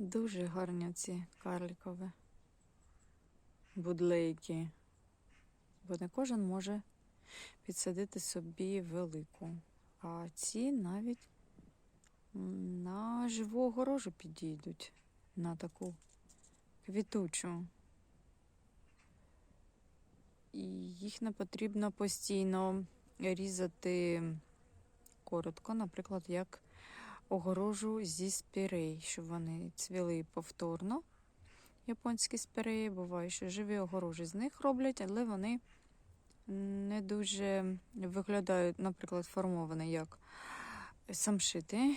Дуже гарні ці карликові будлейки. Бо не кожен може підсадити собі велику. А ці навіть на живу огорожу підійдуть на таку квітучу. І їх не потрібно постійно різати коротко, наприклад, як огорожу зі спірей, щоб вони цвіли повторно. Японські спіреї буває, що живі огорожі з них роблять, але вони не дуже виглядають, наприклад, формовані як самшити.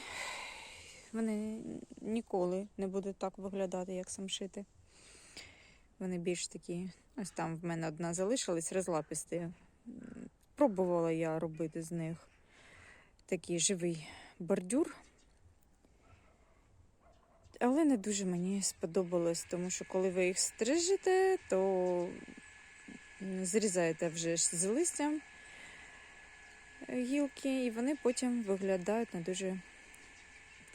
Вони ніколи не будуть так виглядати, як самшити. Вони більш такі. Ось там в мене одна залишилась, розлапісті. М, Пробувала я робити з них такий живий бордюр. Але не дуже мені сподобалось, тому що коли ви їх стрижете, то зрізаєте вже ж з листям гілки, і вони потім виглядають не дуже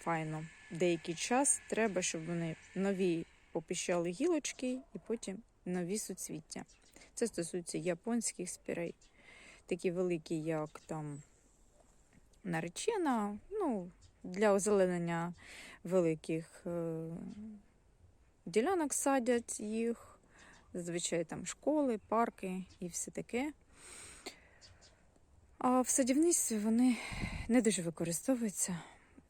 файно. Деякий час треба, щоб вони нові попіщали гілочки і потім нові суцвіття. Це стосується японських спірей. Такі великі, як там наречена, ну, для озеленення великих е, ділянок садять їх. Зазвичай там школи, парки і все таке. А в садівництві вони не дуже використовуються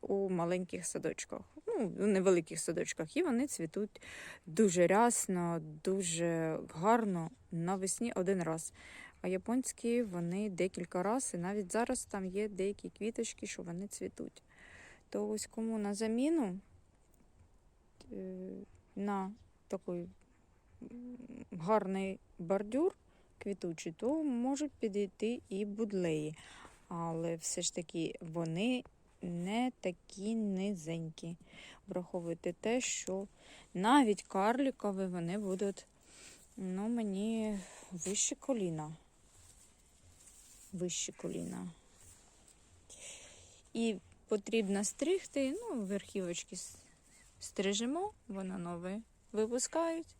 у маленьких садочках, ну, у невеликих садочках, і вони цвітуть дуже рясно, дуже гарно навесні один раз. А японські вони декілька разів, і навіть зараз там є деякі квіточки, що вони цвітуть. То ось кому на заміну е, на такий гарний бордюр квітучий, то можуть підійти і будлеї. Але все ж таки вони не такі низенькі. Враховуйте те, що навіть карлікові вони будуть ну, мені вище коліна. Вище коліна. І потрібно стригти, ну, верхівочки стрижемо, воно нове випускають.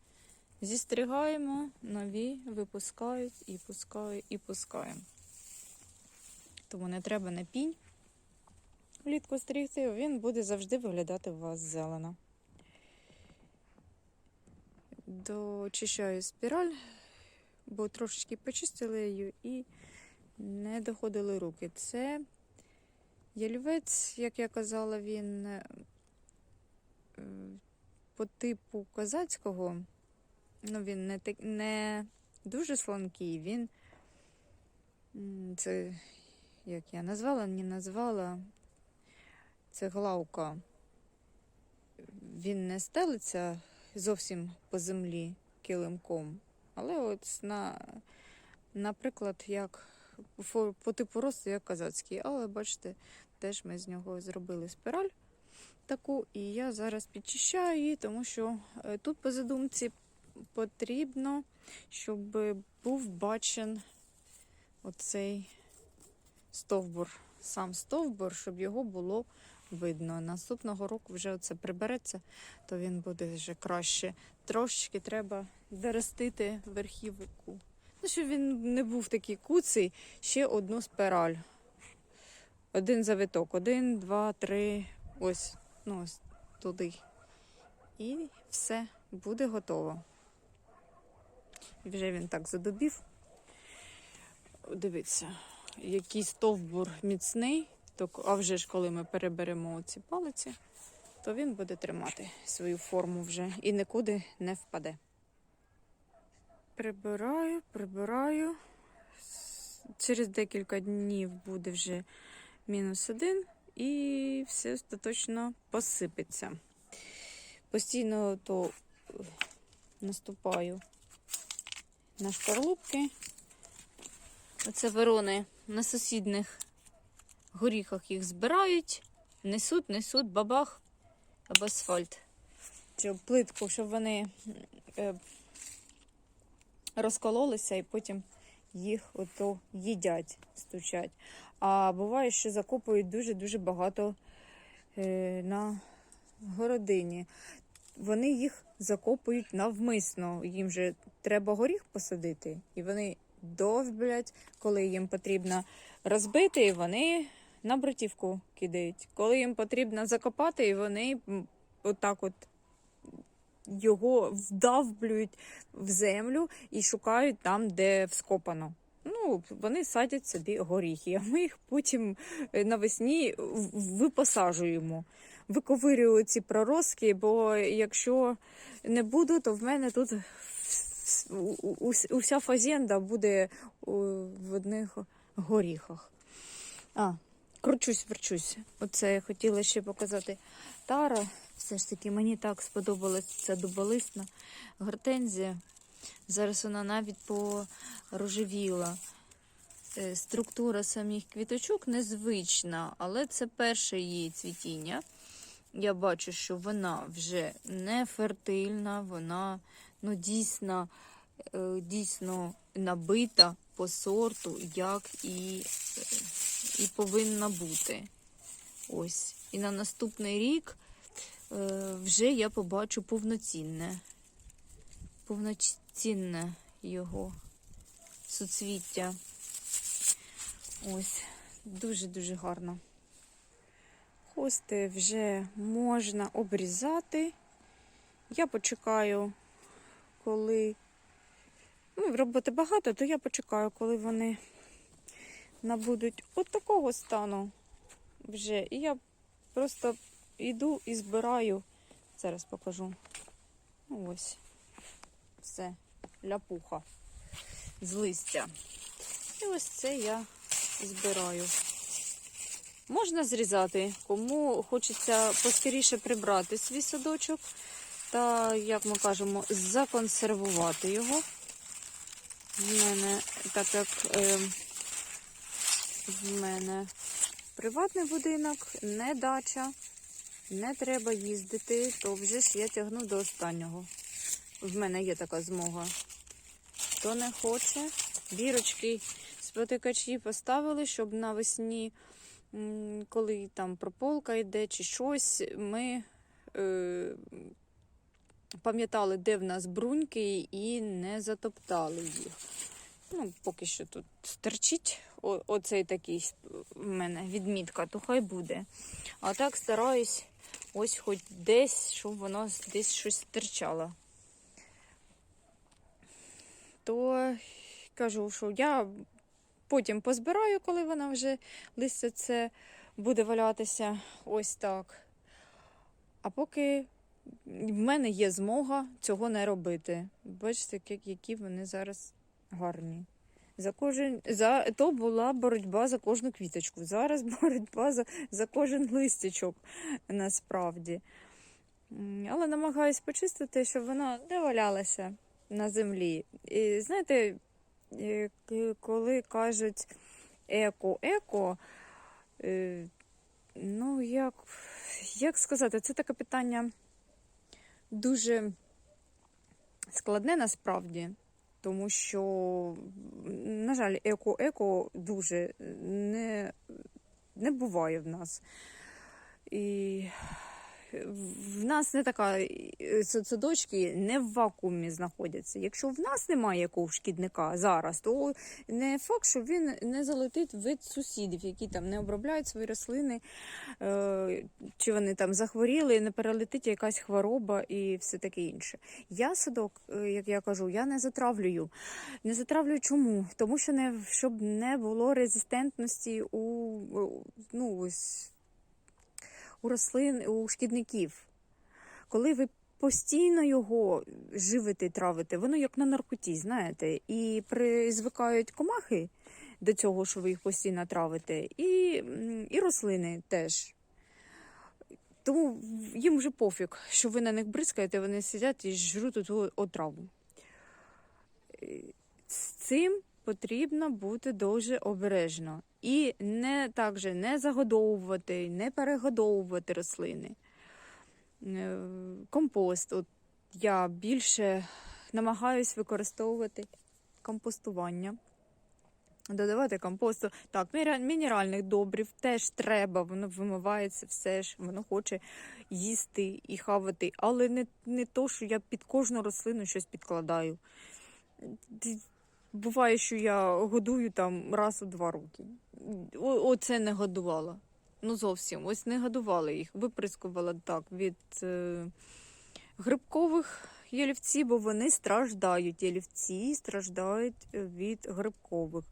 Зістригаємо, нові випускають і пускають, і пускаємо. Тому не треба на пінь влітку стригти, він буде завжди виглядати у вас зелено. Дочищаю спіраль, бо трошечки почистили її і не доходили руки. Це ялівець, як я казала, він е, е, по типу козацького, ну він не, так, не дуже слонкий, він це, як я назвала, не назвала, це главка. Він не стелиться зовсім по землі килимком, але от на, наприклад, як по, типу росту, як казацький. Але бачите, теж ми з нього зробили спіраль таку, і я зараз підчищаю її, тому що е, тут по задумці потрібно, щоб був бачен оцей стовбур, сам стовбур, щоб його було видно. Наступного року вже це прибереться, то він буде вже краще. Трошечки треба доростити верхівку. Ну, щоб він не був такий куций, ще одну спираль. Один завиток. Один, два, три. Ось, ну ось туди. І все, буде готово. І вже він так задубів. Дивіться, який стовбур міцний. А вже ж коли ми переберемо ці палиці, то він буде тримати свою форму вже і нікуди не впаде. Прибираю, прибираю. Через декілька днів буде вже мінус один і все остаточно посипеться. Постійно то е, наступаю на шкарлупки. Оце ворони на сусідних горіхах їх збирають, несуть, несуть бабах об асфальт. Цю плитку, щоб вони е, розкололися і потім їх ото їдять, стучать. А буває, що закопують дуже-дуже багато е, на городині. вони їх закопують навмисно. Їм же треба горіх посадити, і вони довблять, коли їм потрібно розбити, вони на братівку кидають. Коли їм потрібно закопати, і вони отак от його вдавблюють в землю і шукають там, де вскопано. Ну, вони садять собі горіхи, а ми їх потім е, навесні в- випосаджуємо. Виковирюю ці проростки, бо якщо не буду, то в мене тут уся фазенда буде в одних горіхах. А, кручусь, верчусь. Оце я хотіла ще показати. Тара, все ж таки, мені так сподобалась ця дуболисна гортензія. Зараз вона навіть порожевіла. Е, Структура самих квіточок незвична, але це перше її цвітіння. Я бачу, що вона вже не фертильна, вона ну, дійсно, е, дійсно набита по сорту, як і, е, і повинна бути. Ось. І на наступний рік вже я побачу повноцінне, повноцінне його суцвіття. Ось, дуже-дуже гарно. Хости вже можна обрізати. Я почекаю, коли ну, роботи багато, то я почекаю, коли вони набудуть от такого стану вже. І я просто йду і збираю. Зараз покажу. Ну, Ось. Все, ляпуха з листя. І ось це я збираю. Можна зрізати, кому хочеться поскоріше прибрати свій садочок та, як ми кажемо, законсервувати його. В мене, так як е, в мене приватний будинок, не дача, не треба їздити, то вже ж я тягну до останнього. В мене є така змога. Хто не хоче, бірочки, спотикачі поставили, щоб навесні, коли там прополка йде чи щось, ми е, пам'ятали, де в нас бруньки, і не затоптали їх. Ну, поки що тут стерчить о- оцей такий в мене відмітка, то хай буде. А так стараюсь ось хоч десь, щоб воно десь щось стирчало. То кажу, що я потім позбираю, коли вона вже листя це буде валятися ось так. А поки в мене є змога цього не робити. Бачите, як- які вони зараз гарні. За кожен, за, то була боротьба за кожну квіточку. Зараз боротьба за, за кожен листячок насправді. Але намагаюсь почистити, щоб вона не валялася на землі. І знаєте, коли кажуть еко-еко, е, ну як, як сказати, це таке питання дуже складне насправді, тому що, на жаль, еко-еко дуже не, не буває в нас. І в нас не така е, са- садочки не в вакуумі знаходяться. Якщо в нас немає якогось шкідника зараз, то не факт, що він не залетить від сусідів, які там не обробляють свої рослини, е, чи вони там захворіли, не перелетить якась хвороба і все таке інше. Я садок, е, як я кажу, я не затравлюю. Не затравлюю чому? Тому що не щоб не було резистентності у- ну ось у рослин, у шкідників. Коли ви постійно його живите і травите, воно як на наркоті, знаєте, і призвикають комахи до цього, що ви їх постійно травите, і, і рослини теж. Тому їм вже пофіг, що ви на них бризкаєте, вони сидять і жруть ту отраву. З цим потрібно бути дуже обережно. І не так не загодовувати, не перегодовувати рослини. Е, Компост. От я більше намагаюсь використовувати компостування. Додавати компосту. Так, мінеральних добрив теж треба, воно вимивається все ж, воно хоче їсти і хавати. Але не, не то, що я під кожну рослину щось підкладаю. Буває, що я годую там раз у два роки. Оце не годувала. Ну зовсім. Ось не годувала їх. Виприскувала так від е, грибкових ялівців, бо вони страждають. Ялівці страждають від грибкових.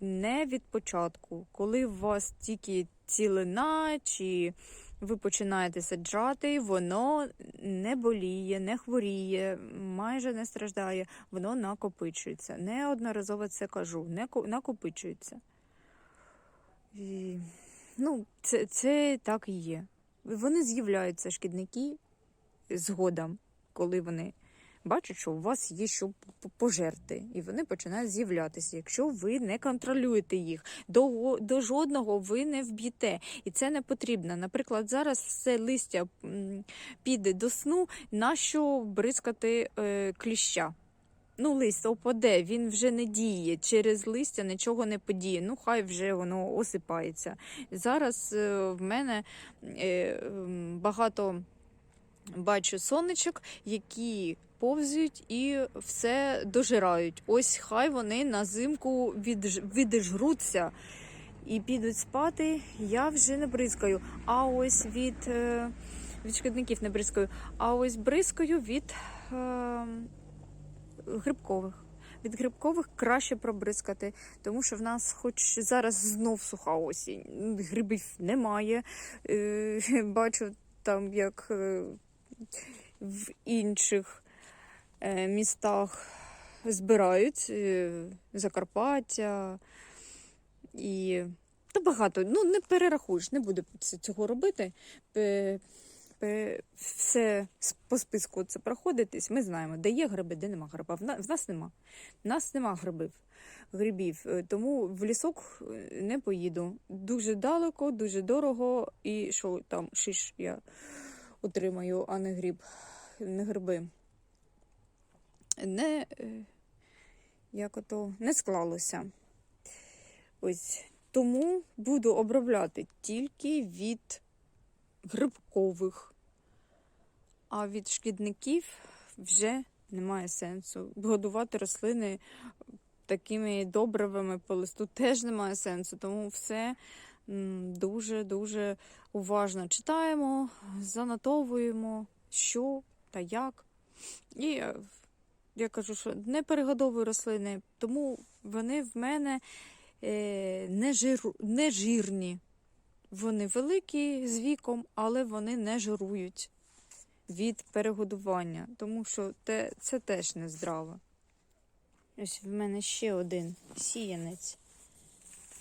Не від початку. Коли у вас тільки цілина, чи ви починаєте саджати, воно не боліє, не хворіє, майже не страждає, воно накопичується. Неодноразово це кажу, не ко- накопичується. І, ну, це, це так і є. Вони з'являються шкідники згодом, коли вони бачать, що у вас є що пожерти, і вони починають з'являтися, якщо ви не контролюєте їх. До, до жодного ви не вб'єте, і це не потрібно. Наприклад, зараз все листя піде до сну, нащо бризкати е, кліща? Ну, лист опаде, він вже не діє. Через листя нічого не подіє. Ну, хай вже воно осипається. Зараз е, в мене е, багато бачу сонечок, які повзуть і все дожирають. Ось хай вони на зимку відж... віджруться і підуть спати. Я вже не бризкаю. А ось від, е, від шкідників не бризкаю. А ось бризкаю від е, грибкових. Від грибкових краще пробризкати, тому що в нас, хоч зараз знов суха осінь, грибів немає. Е, Бачу там, як е, в інших містах збирають е, Закарпаття і та багато. Ну, не перерахуєш, не буду цього робити. Все по списку це проходитись. Ми знаємо, де є гриби, де нема гриба. В нас нема. В нас нема грибів. Грибів, Е, тому в лісок е, не поїду. Дуже далеко, дуже дорого, і що там шиш я отримаю, а не гриб, не гриби. Не, е, як ото, не склалося. Ось тому буду обробляти тільки від грибкових, а від шкідників вже немає сенсу. Годувати рослини такими добривами по листу теж немає сенсу, тому все дуже-дуже уважно читаємо, занотовуємо, що та як. І е, я кажу, що не перегодовую рослини, тому вони в мене е, не, жиру, не жирні. Вони великі з віком, але вони не жирують від перегодування, тому що те, це теж не здраво. Ось в мене ще один сіянець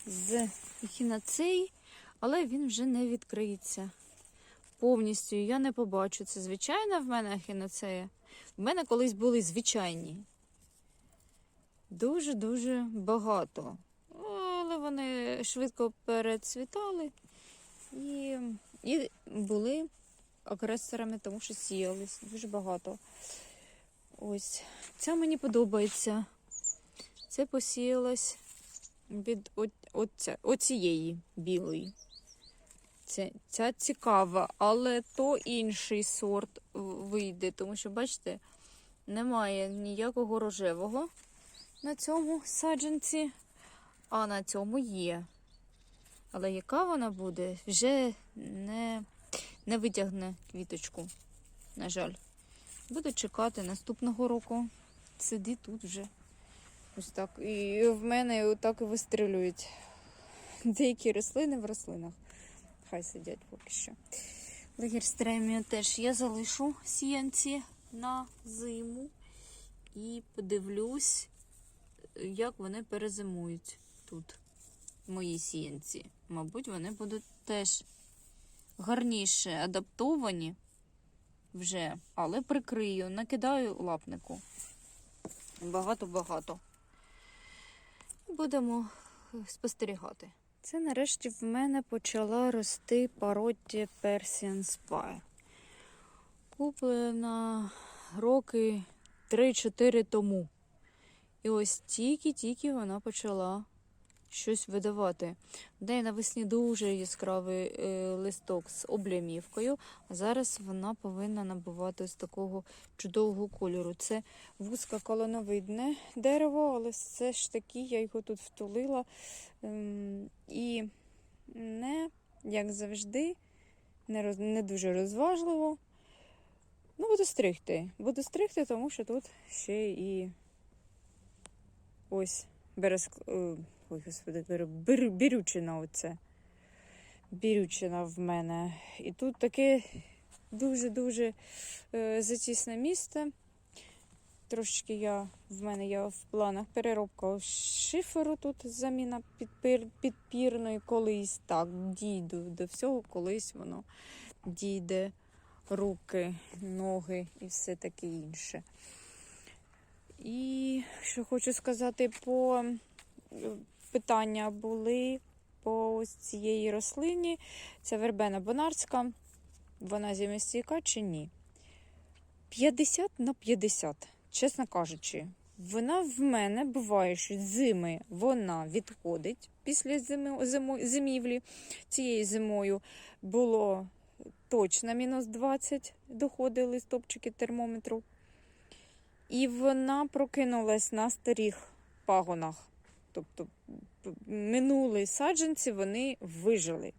з ехінацеї, але він вже не відкриється повністю. Я не побачу. Це звичайна в мене ехінацея. В мене колись були звичайні. Дуже-дуже багато. Але вони швидко перецвітали і, і були агресорами, тому що сіялись дуже багато. Ось. Ця мені подобається. Це посіялось від оцієї білої. Ця, ця цікава, але то інший сорт вийде, тому що, бачите, немає ніякого рожевого на цьому саджанці, а на цьому є. Але яка вона буде, вже не, не витягне квіточку, на жаль. Буду чекати наступного року. Сиди тут вже. Ось так. І в мене отак і вистрілюють деякі рослини в рослинах. Хай сидять поки що. Легерстремію теж я залишу сіянці на зиму і подивлюсь, як вони перезимують тут, мої сіянці. Мабуть, вони будуть теж гарніше адаптовані вже, але прикрию, накидаю лапнику. Багато-багато. Будемо спостерігати. Це нарешті в мене почала рости пародія Persian Spire. Куплена роки 3-4 тому. І ось тільки-тільки вона почала щось видавати. В неї навесні дуже яскравий е, листок з облямівкою, а зараз вона повинна набувати ось такого чудового кольору. Це вузькоколоновидне дерево, але все ж таки я його тут втулила. Ем, і не, як завжди, не, роз, не дуже розважливо. Ну, буду стригти. Буду стригти, тому що тут ще і ось березк. Ой, господи, беру, бірючина оце. Бірючина в мене. І тут таке дуже-дуже е, затісне місце. Трошечки я в мене є в планах переробка шиферу тут заміна підпір, підпірної колись. Так, дійду до всього, колись воно дійде руки, ноги і все таке інше. І що хочу сказати, по питання були по цієї рослині. Це вербена бонарська. Вона зімостійка чи ні? 50 на 50, чесно кажучи. Вона в мене буває, що зими вона відходить після зими, зимо, зимівлі. Цією зимою було точно мінус 20, доходили стопчики термометру. І вона прокинулась на старих пагонах. Тобто минулі саджанці вони вижили.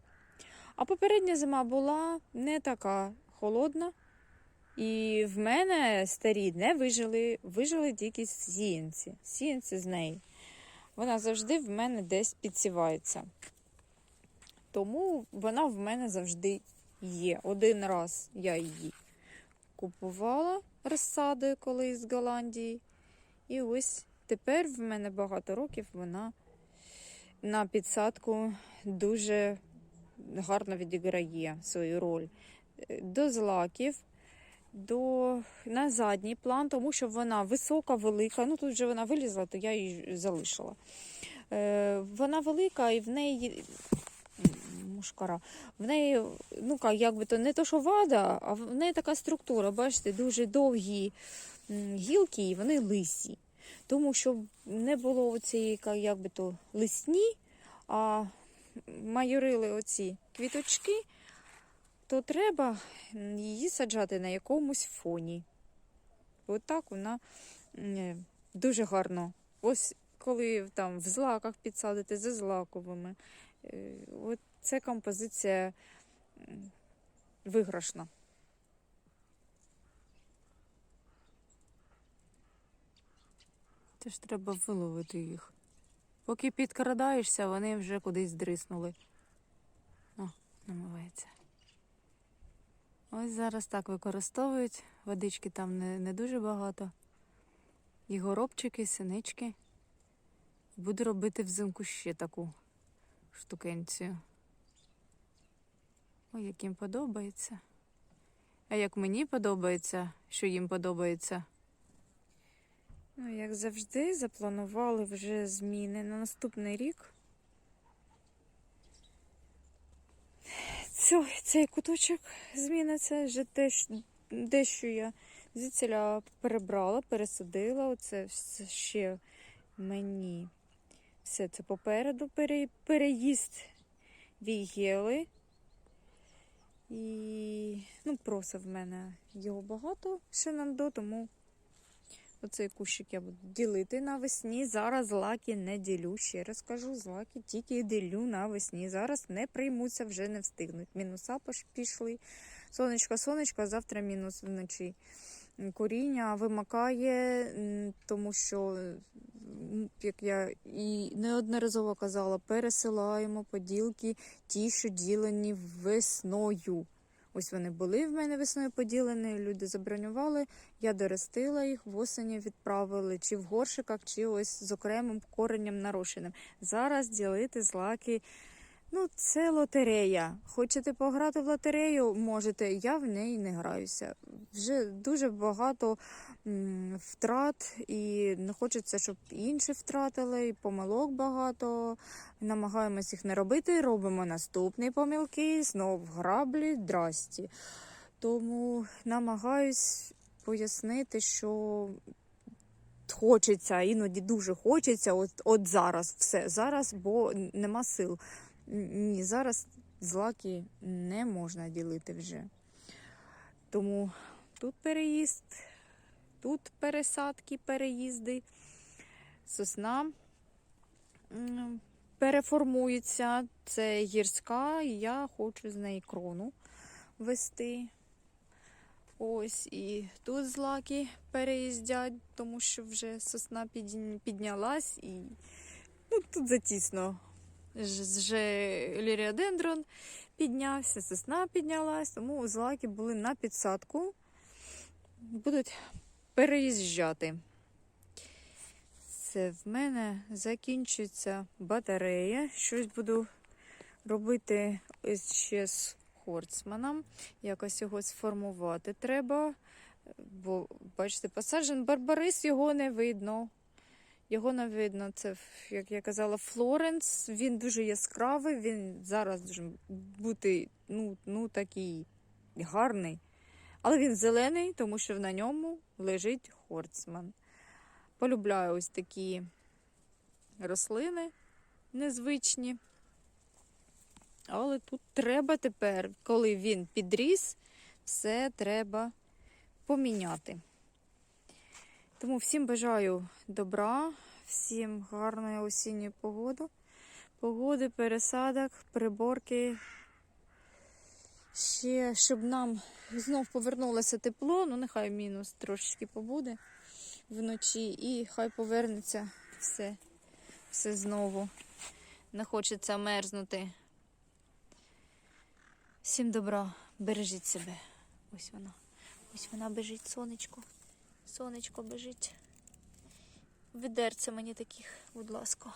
А попередня зима була не така холодна. І в мене старі не вижили, вижили тільки сіянці. Сіянці з неї. Вона завжди в мене десь підсівається. Тому вона в мене завжди є. Один раз я її купувала розсадою колись з Голландії. І ось тепер в мене багато років вона на підсадку дуже гарно відіграє свою роль. До злаків, до на задній план, тому що вона висока, велика. Ну тут вже вона вилізла, то я її залишила. Е, вона велика і в неї. Мушкара. В неї, ну як би то не то, що вада, а в неї така структура, бачите, дуже довгі гілки, і вони лисі. Тому щоб не було оцієї, ка- як то, лисні, а майорили оці квіточки, то треба її саджати на якомусь фоні. От так вона м, дуже гарно. Ось коли там в злаках підсадити за злаковими. е, От це композиція виграшна. Це ж треба виловити їх. Поки підкрадаєшся, вони вже кудись дриснули. О, намивається. Ось зараз так використовують. Водички там не, не дуже багато. І горобчики, синички. Буду робити взимку ще таку штукенцію. Ой, як їм подобається. А як мені подобається, що їм подобається. Ну, як завжди, запланували вже зміни на наступний рік. Цей, цей куточок зміниться вже теж дещо я звідсіля перебрала, пересадила. Оце все ще мені. Все це попереду пере, переїзд вігели. І ну, просив в мене його багато ще нам до, тому Оцей кущик я буду ділити навесні. Зараз злаки не ділю. Ще раз кажу, злаки тільки ділю навесні. Зараз не приймуться, вже не встигнуть. Мінуса пішли. Сонечко, сонечко, а завтра мінус вночі. Коріння вимакає, тому що, як я і неодноразово казала, пересилаємо поділки ті, що ділені весною. Ось вони були в мене весною поділені, люди забронювали. Я доростила їх, в осені відправили чи в горшиках, чи ось з окремим коренням нарощеним. Зараз ділити злаки. Ну, це лотерея. Хочете пограти в лотерею? Можете. Я в неї не граюся. Вже дуже багато втрат, і не хочеться, щоб інші втратили, і помилок багато. Намагаємось їх не робити, робимо наступні помилки, знов граблі, драсті. Тому намагаюсь пояснити, що хочеться, іноді дуже хочеться. От, от зараз все. Зараз, бо нема сил. Ні, зараз злаки не можна ділити вже. Тому тут переїзд, тут пересадки, переїзди, сосна переформується. Це гірська, і я хочу з неї крону вести. Ось і тут злаки переїздять, тому що вже сосна піднялась і ну, тут затісно. Вже ліріодендрон піднявся, сосна піднялась, тому злаки були на підсадку. Будуть переїжджати. Це в мене закінчується батарея. Щось буду робити ще з хорцманом. Якось його сформувати треба. Бо, бачите, посаджен барбарис, його не видно. Його не видно. Це, як я казала, Флоренс. Він дуже яскравий, він зараз дуже бути ну, ну, такий гарний. Але він зелений, тому що на ньому лежить хорцман. Полюбляю ось такі рослини незвичні. Але тут треба тепер, коли він підріс, все треба поміняти. Тому всім бажаю добра, всім гарної осінньої погоди, погоди, пересадок, приборки. Ще, щоб нам знов повернулося тепло, ну нехай мінус трошечки побуде вночі, і хай повернеться все, все знову. Не хочеться мерзнути. Всім добра, бережіть себе. Ось вона. Ось вона бежить, сонечко. Сонечко бежить. Відерце мені таких, будь ласка.